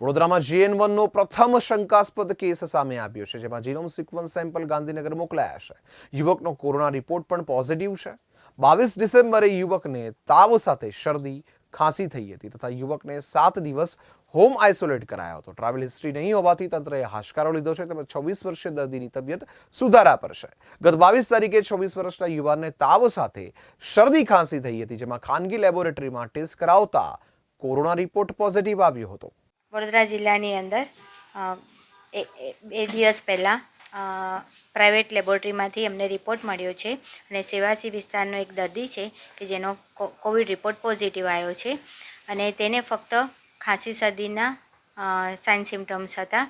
વડોદરામાં જીએન વનનો પ્રથમ શંકાસ્પદ કેસ સામે આવ્યો છે, જેમાં જીનોમ સિક્વન્સ સેમ્પલ ગાંધીનગર મોકલાયા છે. યુવકનો કોરોના રિપોર્ટ પણ પોઝિટિવ છે. બાવીસ ડિસેમ્બરે યુવકને તાવ સાથે શરદી, ખાંસી થઈ હતી તથા યુવકને સાત દિવસ હોમ આઇસોલેટ કરાયો હતો. ટ્રાવેલ હિસ્ટ્રી નહીં હોવાથી તંત્રએ હાશકારો લીધો છે, તેમજ છવ્વીસ વર્ષીય દર્દીની તબિયત સુધારા પર છે. ગત બાવીસ તારીખે છવ્વીસ વર્ષના યુવાનને તાવ સાથે શરદી, ખાંસી થઈ હતી, જેમાં ખાનગી લેબોરેટરીમાં ટેસ્ટ કરાવતા કોરોના રિપોર્ટ પોઝિટિવ આવ્યો હતો. વડોદરા જિલ્લાની અંદર બે દિવસ પહેલાં પ્રાઇવેટ લેબોરેટરીમાંથી અમને રિપોર્ટ મળ્યો છે. અને સેવાસી વિસ્તારનો એક દર્દી છે કે જેનો કોવિડ રિપોર્ટ પોઝિટિવ આવ્યો છે. અને તેને ફક્ત ખાંસી સર્દીના સાઇન સિમ્ટમ્સ હતા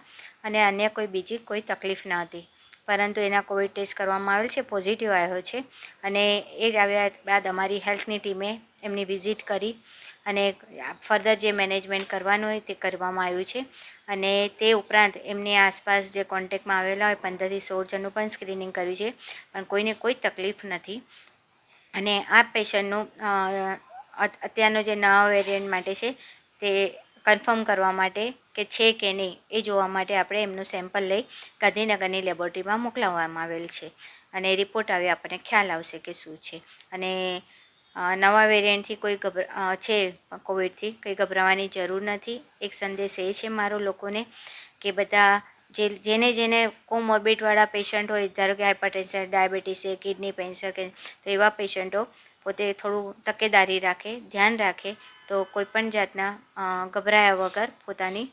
અને અન્ય કોઈ બીજી કોઈ તકલીફ ન હતી. પરંતુ એના કોવિડ ટેસ્ટ કરવામાં આવેલ છે, પોઝિટિવ આવ્યો છે. અને એ આવ્યા બાદ અમારી હેલ્થની ટીમે એમની વિઝિટ કરી અને ફર્ધર જે મેનેજમેન્ટ કરવાનું હોય તે કરવામાં આવ્યું છે. અને તે ઉપરાંત એમની આસપાસ જે કોન્ટેક્ટમાં આવેલા હોય પંદરથી સોળ જણનું પણ સ્ક્રીનિંગ કર્યું છે. પણ કોઈને કોઈ તકલીફ નથી. અને આ પેશન્ટનું અત્યારનો જે નવા વેરિયન્ટ માટે છે તે કન્ફર્મ કરવા માટે કે છે કે નહીં એ જોવા માટે આપણે એમનું સેમ્પલ લઈ ગાંધીનગરની લેબોરેટરીમાં મોકલાવવામાં આવેલ છે. અને રિપોર્ટ આવે આપણને ખ્યાલ આવશે કે શું છે. અને નવા વેરિયન્ટથી કોઈ ગભરા છે કોવિડથી કંઈ ગભરાવાની જરૂર નથી. એક સંદેશ એ છે મારો લોકોને કે બધા જે, જેને જેને કોમોર્બિડવાળા પેશન્ટ હોય, ધારો કે હાઇપરટેન્શન ડાયાબિટીસ છે, કિડની પેન્સર કે તો એવા પેશન્ટો પોતે થોડું તકેદારી રાખે, ધ્યાન રાખે, તો કોઈપણ જાતના ગભરાયા વગર પોતાની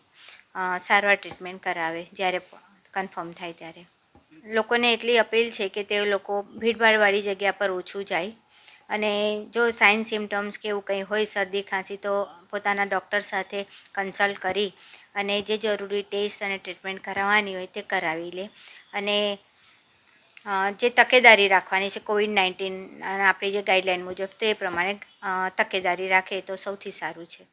સારવાર ટ્રીટમેન્ટ કરાવે જ્યારે કન્ફર્મ થાય ત્યારે. લોકોને એટલી અપીલ છે કે તે લોકો ભીડભાડવાળી જગ્યા પર ઓછું જાય. અને જો સાઇન સિમ્ટમ્સ કે એવું કંઈ હોય શરદી, ખાંસી, તો પોતાના ડૉક્ટર સાથે કન્સલ્ટ કરી અને જે જરૂરી ટેસ્ટ અને ટ્રીટમેન્ટ કરાવવાની હોય તે કરાવી લે. અને જે તકેદારી રાખવાની છે કોવિડ નાઇન્ટીન આપણી જે ગાઈડલાઇન મુજબ, તો એ પ્રમાણે તકેદારી રાખે તો સૌથી સારું છે.